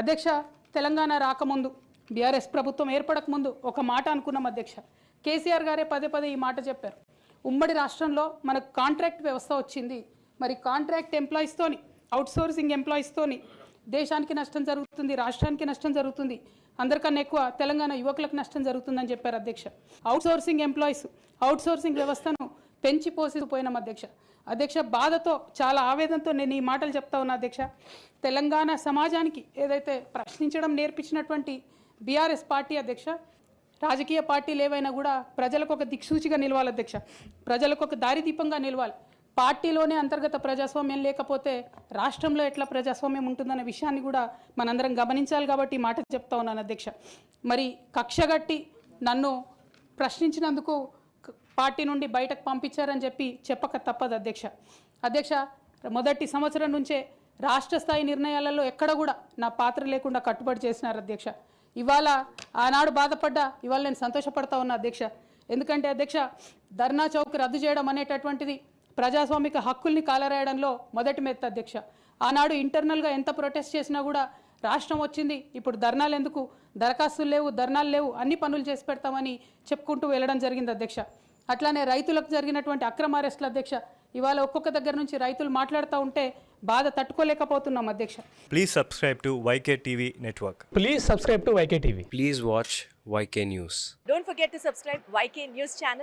అధ్యక్ష తెలంగాణ రాకముందు బీఆర్ఎస్ ప్రభుత్వం ఏర్పడక ముందు ఒక మాట అనుకున్నాం అధ్యక్ష. కేసీఆర్ గారే పదే పదే ఈ మాట చెప్పారు. ఉమ్మడి రాష్ట్రంలో మనకు కాంట్రాక్ట్ వ్యవస్థ వచ్చింది. మరి కాంట్రాక్ట్ ఎంప్లాయీస్తోని అవుట్సోర్సింగ్ ఎంప్లాయీస్తోని దేశానికి నష్టం జరుగుతుంది రాష్ట్రానికి నష్టం జరుగుతుంది. అందరికన్నా ఎక్కువ తెలంగాణ యువకులకు నష్టం జరుగుతుందని చెప్పారు అధ్యక్ష. అవుట్సోర్సింగ్ ఎంప్లాయీస్ అవుట్సోర్సింగ్ వ్యవస్థను పెంచి పోసిపోయిన అధ్యక్ష. అధ్యక్ష బాధతో చాలా ఆవేదనతో నేను ఈ మాటలు చెప్తా ఉన్నా అధ్యక్ష. తెలంగాణ సమాజానికి ఏదైతే ప్రశ్నించడం నేర్పించినటువంటి బీఆర్ఎస్ పార్టీ అధ్యక్ష రాజకీయ పార్టీలు ఏవైనా కూడా ప్రజలకు ఒక దిక్సూచిగా నిలవాలి అధ్యక్ష. ప్రజలకు ఒక దారిదీపంగా నిలవాలి. పార్టీలోనే అంతర్గత ప్రజాస్వామ్యం లేకపోతే రాష్ట్రంలో ఎట్లా ప్రజాస్వామ్యం ఉంటుందనే విషయాన్ని కూడా మనందరం గమనించాలి కాబట్టి మాట చెప్తా ఉన్నాను అధ్యక్ష. మరి కక్షగట్టి నన్ను ప్రశ్నించినందుకు పార్టీ నుండి బయటకు పంపించారని చెప్పి చెప్పక తప్పదు అధ్యక్ష. అధ్యక్ష మొదటి సంవత్సరం నుంచే రాష్ట్ర స్థాయి నిర్ణయాలలో ఎక్కడ కూడా నా పాత్ర లేకుండా కట్టుబడి చేసినారు అధ్యక్ష. ఇవాళ ఆనాడు బాధపడ్డా ఇవాళ నేను సంతోషపడతా ఉన్నా అధ్యక్ష. ఎందుకంటే అధ్యక్ష ధర్నా చౌక్ రద్దు చేయడం అనేటటువంటిది ప్రజాస్వామిక హక్కుల్ని కాలరాయడంలో మొదటి మెత్త అధ్యక్ష. ఆనాడు ఇంటర్నల్గా ఎంత ప్రొటెస్ట్ చేసినా కూడా రాష్ట్రం వచ్చింది ఇప్పుడు ధర్నాలు ఎందుకు దరఖాస్తులు లేవు ధర్నాలు లేవు అన్ని పనులు చేసి పెడతామని చెప్పుకుంటూ వెళ్ళడం జరిగింది అధ్యక్ష అట్లానే రైతులకు జరిగినటువంటి అక్రమ అరెస్టుల అధ్యక్ష ఇవాళ ఒక్కొక్క దగ్గర నుంచి రైతులు మాట్లాడుతూ ఉంటే బాధ తట్టుకోలేకపోతున్నాం అధ్యక్ష Please subscribe to YK TV Network. Please subscribe to YK TV. Please watch YK News. Don't forget to subscribe YK News channel